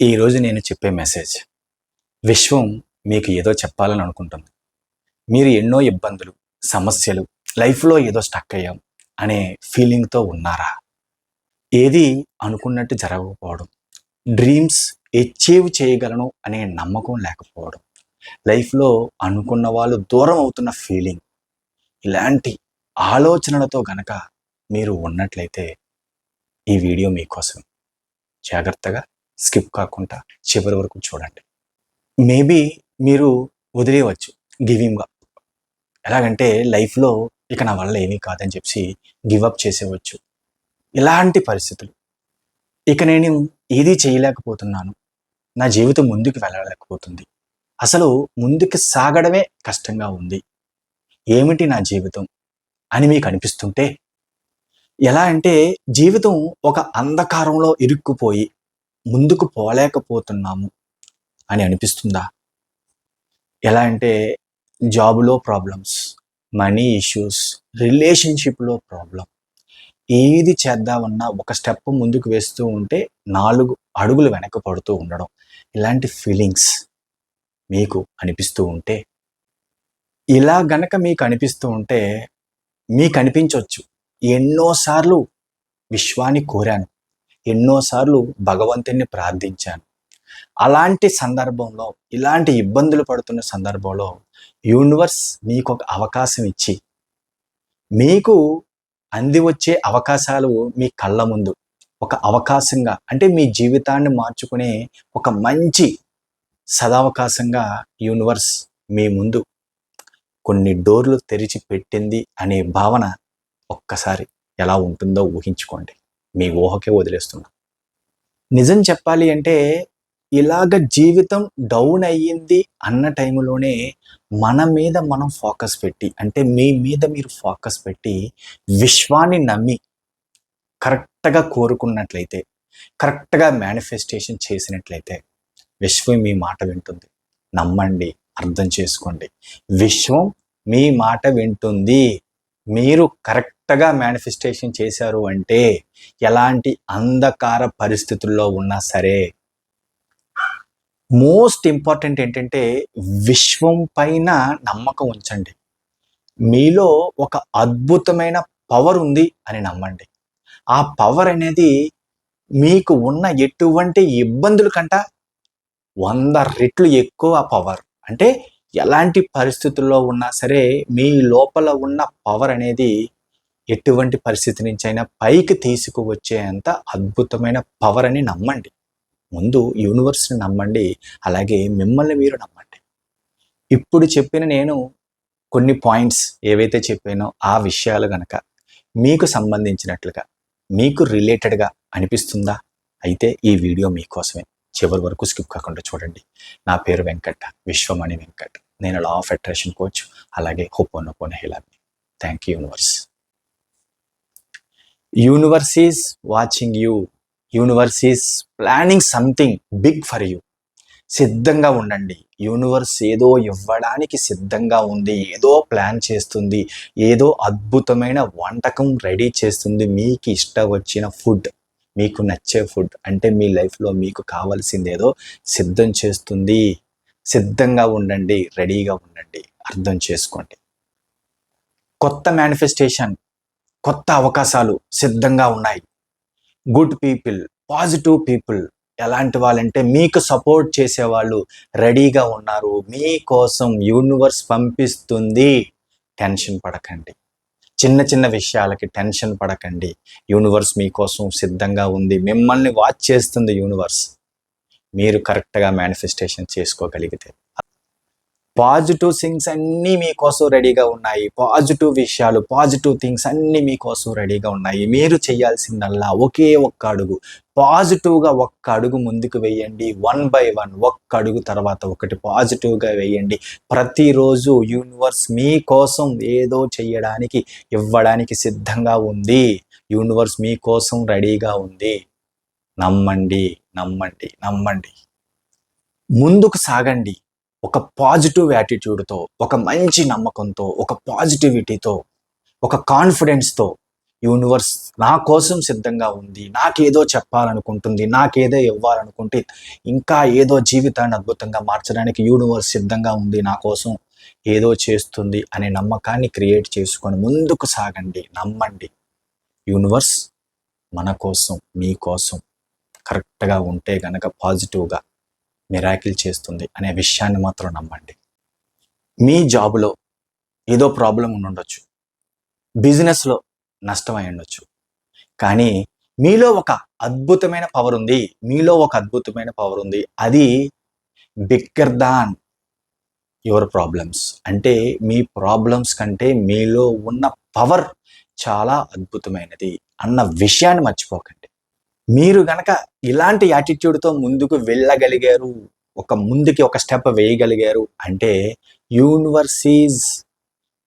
ఈరోజు నేను చెప్పే మెసేజ్ విశ్వం మీకు ఏదో చెప్పాలని అనుకుంటుంది. మీరు ఎన్నో ఇబ్బందులు సమస్యలు లైఫ్లో ఏదో స్టక్ అయ్యాం అనే ఫీలింగ్తో ఉన్నారా? ఏది అనుకున్నట్టు జరగకపోవడం డ్రీమ్స్ అచీవ్ చేయగలను అనే నమ్మకం లేకపోవడం లైఫ్లో అనుకున్న వాళ్ళు దూరం అవుతున్న ఫీలింగ్ ఇలాంటి ఆలోచనలతో గనక మీరు ఉన్నట్లయితే ఈ వీడియో మీకోసం జాగ్రత్తగా స్కిప్ కాకుండా చివరి వరకు చూడండి. మేబీ మీరు వదిలేయవచ్చు గివింగ్ అప్ ఎలాగంటే లైఫ్లో ఇక నా వల్ల ఏమీ కాదని చెప్పి గివ్ అప్ చేసేవచ్చు ఇలాంటి పరిస్థితులు. ఇక నేను ఏదీ చేయలేకపోతున్నాను. నా జీవితం ముందుకు వెళ్ళలేకపోతుంది. అసలు ముందుకు సాగడమే కష్టంగా ఉంది. ఏమిటి నా జీవితం అని మీకు అనిపిస్తుంటే? ఎలా అంటే జీవితం ఒక అంధకారంలో ఇరుక్కుపోయి ముందుకు పోలేకపోతున్నాము అని అనిపిస్తుందా? ఎలా అంటే జాబులో ప్రాబ్లమ్స్ మనీ ఇష్యూస్ రిలేషన్షిప్లో ప్రాబ్లం. ఏది చేద్దామన్నా ఒక స్టెప్ ముందుకు వేస్తూ ఉంటే నాలుగు అడుగులు వెనక పడుతూ ఉండడం. ఇలాంటి ఫీలింగ్స్ మీకు అనిపిస్తూ ఉంటే ఇలా గనక మీకు అనిపిస్తూ ఉంటే మీకు అనిపించవచ్చు ఎన్నోసార్లు విశ్వాన్ని కోరాను. ఎన్నోసార్లు భగవంతుని ప్రార్థించాను. అలాంటి సందర్భంలో ఇలాంటి ఇబ్బందులు పడుతున్న సందర్భంలో యూనివర్స్ మీకు ఒక అవకాశం ఇచ్చి మీకు అంది వచ్చే అవకాశాలు మీ కళ్ళ ముందు ఒక అవకాశంగా అంటే మీ జీవితాన్ని మార్చుకునే ఒక మంచి సదవకాశంగా యూనివర్స్ మీ ముందు కొన్ని డోర్లు తెరిచి పెట్టింది అనే భావన ఒక్కసారి ఎలా ఉంటుందో ఊహించుకోండి. మీ ఊహకే వదిలేస్తున్నా. నిజం చెప్పాలి అంటే ఇలాగ జీవితం డౌన్ అయ్యింది అన్న టైంలోనే మన మీద మనం ఫోకస్ పెట్టి అంటే మీ మీద మీరు ఫోకస్ పెట్టి విశ్వాన్ని నమ్మి కరెక్ట్గా కోరుకున్నట్లయితే కరెక్ట్గా మేనిఫెస్టేషన్ చేసినట్లయితే విశ్వం మీ మాట వింటుంది. నమ్మండి అర్థం చేసుకోండి. విశ్వం మీ మాట వింటుంది. మీరు కరెక్ట్ కరెక్ట్గా మేనిఫెస్టేషన్ చేశారు అంటే ఎలాంటి అంధకార పరిస్థితుల్లో ఉన్నా సరే మోస్ట్ ఇంపార్టెంట్ ఏంటంటే విశ్వం పైన నమ్మకం ఉంచండి. మీలో ఒక అద్భుతమైన పవర్ ఉంది అని నమ్మండి. ఆ పవర్ అనేది మీకు ఉన్న ఎటువంటి ఇబ్బందుల కంట వంద రెట్లు ఎక్కువ పవర్ అంటే ఎలాంటి పరిస్థితుల్లో ఉన్నా సరే మీ లోపల ఉన్న పవర్ అనేది ఎటువంటి పరిస్థితి నుంచి అయినా పైకి తీసుకువచ్చేంత అద్భుతమైన పవర్ అని నమ్మండి. ముందు యూనివర్స్ని నమ్మండి అలాగే మిమ్మల్ని మీరు నమ్మండి. ఇప్పుడు చెప్పిన నేను కొన్ని పాయింట్స్ ఏవైతే చెప్పానో ఆ విషయాలు గనక మీకు సంబంధించినట్లుగా మీకు రిలేటెడ్గా అనిపిస్తుందా? అయితే ఈ వీడియో మీకోసమే. చివరి వరకు స్కిప్ కాకుండా చూడండి. నా పేరు వెంకట్ విశ్వమణి వెంకట్. నేను లా ఆఫ్ అట్రాక్షన్ కోచ్ అలాగే ho'oponopono హిలామి thank you universe universe is watching you. Universe is planning something big for you. సిద్ధంగా ఉండండి. యూనివర్స్ ఏదో ఇవ్వడానికి సిద్ధంగా ఉంది. ఏదో ప్లాన్ చేస్తుంది. ఏదో అద్భుతమైన వంటకం రెడీ చేస్తుంది. మీకు ఇష్ట వచ్చిన ఫుడ్ మీకు నచ్చే ఫుడ్ అంటే మీ లైఫ్లో మీకు కావాల్సింది ఏదో సిద్ధం చేస్తుంది. సిద్ధంగా ఉండండి. రెడీగా ఉండండి. అర్థం చేసుకోండి. కొత్త మేనిఫెస్టేషన్ కొత్త అవకాశాలు సిద్ధంగా ఉన్నాయి. గుడ్ పీపుల్ పాజిటివ్ పీపుల్ ఎలాంటి వాళ్ళంటే మీకు సపోర్ట్ చేసేవాళ్ళు రెడీగా ఉన్నారు. మీకోసం యూనివర్స్ పంపిస్తుంది. టెన్షన్ పడకండి. చిన్న చిన్న విషయాలకి టెన్షన్ పడకండి. యూనివర్స్ మీకోసం సిద్ధంగా ఉంది. మిమ్మల్ని వాచ్ చేస్తుంది యూనివర్స్ మీరు కరెక్ట్గా మేనిఫెస్టేషన్ చేసుకోగలిగితే. పాజిటివ్ థింగ్స్ అన్నీ మీకోసం రెడీగా ఉన్నాయి. పాజిటివ్ విషయాలు పాజిటివ్ థింగ్స్ అన్నీ మీకోసం రెడీగా ఉన్నాయి. మీరు చేయాల్సిందల్లా ఒకే ఒక్క అడుగు. పాజిటివ్గా ఒక్క అడుగు ముందుకు వేయండి. వన్ బై వన్ ఒక్క అడుగు తర్వాత ఒకటి పాజిటివ్గా వేయండి. ప్రతిరోజు యూనివర్స్ మీకోసం ఏదో చేయడానికి ఇవ్వడానికి సిద్ధంగా ఉంది. యూనివర్స్ మీకోసం రెడీగా ఉంది. నమ్మండి నమ్మండి నమ్మండి. ముందుకు సాగండి. ఒక పాజిటివ్ యాటిట్యూడ్తో ఒక మంచి నమ్మకంతో ఒక పాజిటివిటీతో ఒక కాన్ఫిడెన్స్తో యూనివర్స్ నా కోసం సిద్ధంగా ఉంది నాకేదో చెప్పాలనుకుంటుంది నాకేదో ఇవ్వాలనుకుంటే ఇంకా ఏదో జీవితాన్ని అద్భుతంగా మార్చడానికి యూనివర్స్ సిద్ధంగా ఉంది నా కోసం ఏదో చేస్తుంది అనే నమ్మకాన్ని క్రియేట్ చేసుకొని ముందుకు సాగండి నమ్మండి. యూనివర్స్ మన కోసం మీ కోసం కరెక్ట్గా ఉంటే గనక పాజిటివ్గా మిరాకిల్ చేస్తుంది అనే విషయాన్ని మాత్రం నమ్మండి. మీ జాబులో ఏదో ప్రాబ్లం ఉండొచ్చు. బిజినెస్లో నష్టమై ఉండొచ్చు. కానీ మీలో ఒక అద్భుతమైన పవర్ ఉంది. మీలో ఒక అద్భుతమైన పవర్ ఉంది. అది బిగ్గర్ దాన్ యువర్ ప్రాబ్లమ్స్. అంటే మీ ప్రాబ్లమ్స్ కంటే మీలో ఉన్న పవర్ చాలా అద్భుతమైనది అన్న విషయాన్ని మర్చిపోకండి. మీరు గనక ఇలాంటి యాటిట్యూడ్తో ముందుకు వెళ్ళగలిగారు ఒక ముందుకి ఒక స్టెప్ వేయగలిగారు అంటే universe is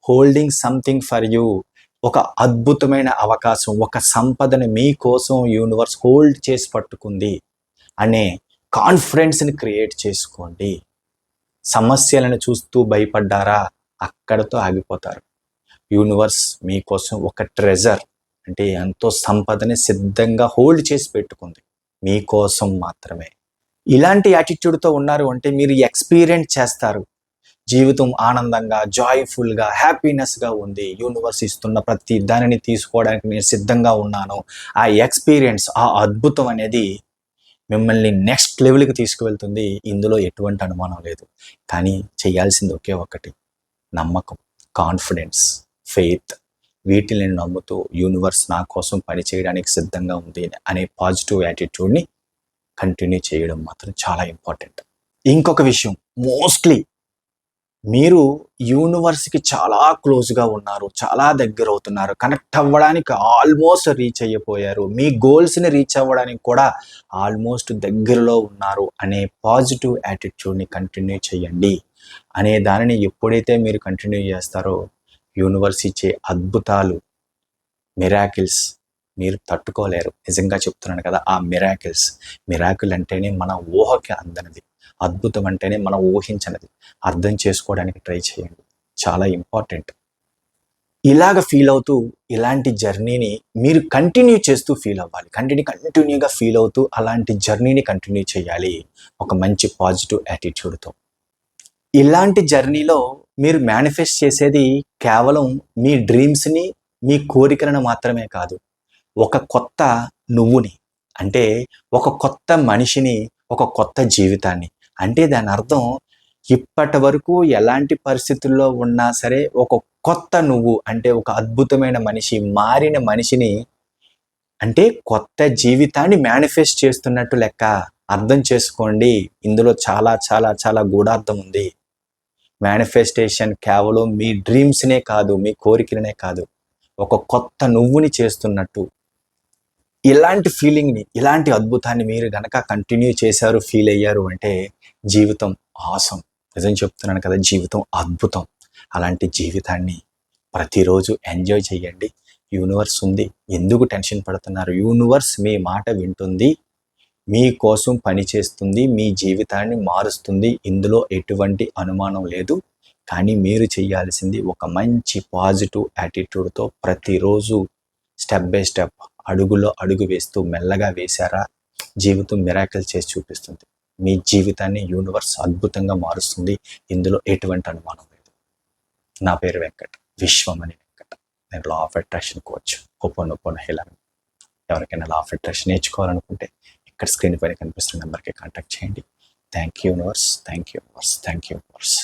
holding something for you ఒక అద్భుతమైన అవకాశం ఒక సంపదను మీకోసం యూనివర్స్ హోల్డ్ చేసి పట్టుకుంది అనే కాన్ఫిడెన్స్ని క్రియేట్ చేసుకోండి. సమస్యలను చూస్తూ భయపడ్డారా? అక్కడతో ఆగిపోతారు. యూనివర్స్ మీకోసం ఒక ట్రెజర్ అంటే ఎంతో సంపదని సిద్ధంగా హోల్డ్ చేసి పెట్టుకుంది. మీకోసం మాత్రమే. ఇలాంటి యాటిట్యూడ్తో ఉన్నారు అంటే మీరు ఎక్స్పీరియన్స్ చేస్తారు. జీవితం ఆనందంగా జాయ్ఫుల్గా హ్యాపీనెస్గా ఉంది. యూనివర్స్ ఇస్తున్న ప్రతి దానిని తీసుకోవడానికి నేను సిద్ధంగా ఉన్నాను. ఆ ఎక్స్పీరియన్స్ ఆ అద్భుతం అనేది మిమ్మల్ని నెక్స్ట్ లెవెల్కి తీసుకువెళ్తుంది. ఇందులో ఎటువంటి అనుమానం లేదు. కానీ చేయాల్సింది ఒకే ఒకటి నమ్మకం. కాన్ఫిడెన్స్ ఫెయిత్ వీటిని నమ్ముతూ యూనివర్స్ నా కోసం పని చేయడానికి సిద్ధంగా ఉంది అనే పాజిటివ్ యాటిట్యూడ్ని కంటిన్యూ చేయడం మాత్రం చాలా ఇంపార్టెంట్ ఇంకొక విషయం మోస్ట్లీ మీరు యూనివర్స్కి చాలా క్లోజ్గా ఉన్నారు చాలా దగ్గర అవుతున్నారు కనెక్ట్ అవ్వడానికి ఆల్మోస్ట్ రీచ్ అయిపోయారు మీ గోల్స్ని రీచ్ అవ్వడానికి కూడా ఆల్మోస్ట్ దగ్గరలో ఉన్నారు అనే పాజిటివ్ యాటిట్యూడ్ని కంటిన్యూ చేయండి అనే దానిని ఎప్పుడైతే మీరు కంటిన్యూ చేస్తారో యూనివర్స్ ఇచ్చే అద్భుతాలు మిరాకిల్స్ మీరు తట్టుకోలేరు. నిజంగా చెప్తున్నాను కదా ఆ మిరాకిల్స్. మిరాకిల్ అంటేనే మన ఊహకి అందనిది. అద్భుతం అంటేనే మనం ఊహించనిది. అర్థం చేసుకోవడానికి ట్రై చేయండి. చాలా ఇంపార్టెంట్. ఇలాగ ఫీల్ అవుతూ ఇలాంటి జర్నీని మీరు కంటిన్యూ చేస్తూ ఫీల్ అవ్వాలి. కంటిన్యూ కంటిన్యూగా ఫీల్ అవుతూ అలాంటి జర్నీని కంటిన్యూ చేయాలి. ఒక మంచి పాజిటివ్ యాటిట్యూడ్తో. ఇలాంటి జర్నీలో మీరు మేనిఫెస్ట్ చేసేది కేవలం మీ డ్రీమ్స్ని మీ కోరికలను మాత్రమే కాదు. ఒక కొత్త నువ్వుని అంటే ఒక కొత్త మనిషిని ఒక కొత్త జీవితాన్ని. అంటే దాని అర్థం ఇప్పటి వరకు ఎలాంటి పరిస్థితుల్లో ఉన్నా సరే ఒక కొత్త నువ్వు అంటే ఒక అద్భుతమైన మనిషి మారిన మనిషిని అంటే కొత్త జీవితాన్ని మేనిఫెస్ట్ చేస్తున్నట్టు లెక్క అర్థం చేసుకోండి. ఇందులో చాలా చాలా చాలా గూఢార్థం ఉంది. మేనిఫెస్టేషన్ కేవలం మీ డ్రీమ్స్నే కాదు మీ కోరికలనే కాదు. ఒక కొత్త నువ్వుని చేస్తున్నట్టు. ఇలాంటి ఫీలింగ్ని ఇలాంటి అద్భుతాన్ని మీరు గనక కంటిన్యూ చేశారు ఫీల్ అయ్యారు అంటే జీవితం ఆసం నిజం చెప్తున్నాను కదా జీవితం అద్భుతం. అలాంటి జీవితాన్ని ప్రతిరోజు ఎంజాయ్ చేయండి. యూనివర్స్ ఉంది. ఎందుకు టెన్షన్ పడుతున్నారు? యూనివర్స్ మీ మాట వింటుంది. మీ కోసం పనిచేస్తుంది మీ జీవితాన్ని మారుస్తుంది ఇందులో ఎటువంటి అనుమానం లేదు కానీ మీరు చేయాల్సింది ఒక మంచి పాజిటివ్ యాటిట్యూడ్తో ప్రతిరోజు స్టెప్ బై స్టెప్ అడుగులో అడుగు వేస్తూ మెల్లగా వేశారా జీవితం మిరాకిల్ చేసి చూపిస్తుంది మీ జీవితాన్ని యూనివర్స్ అద్భుతంగా మారుస్తుంది ఇందులో ఎటువంటి అనుమానం లేదు నా పేరు వెంకట్ విశ్వం అని వెంకట నేను law of attraction coach open open Helen ఎవరికైనా లా ఆఫ్ అట్రాక్షన్ నేర్చుకోవాలనుకుంటే ఇక్కడ స్క్రీన్ పైన కనిపిస్తున్న నెంబర్కి కాంటాక్ట్ చేయండి. Thank you universe thank you universe thank you universe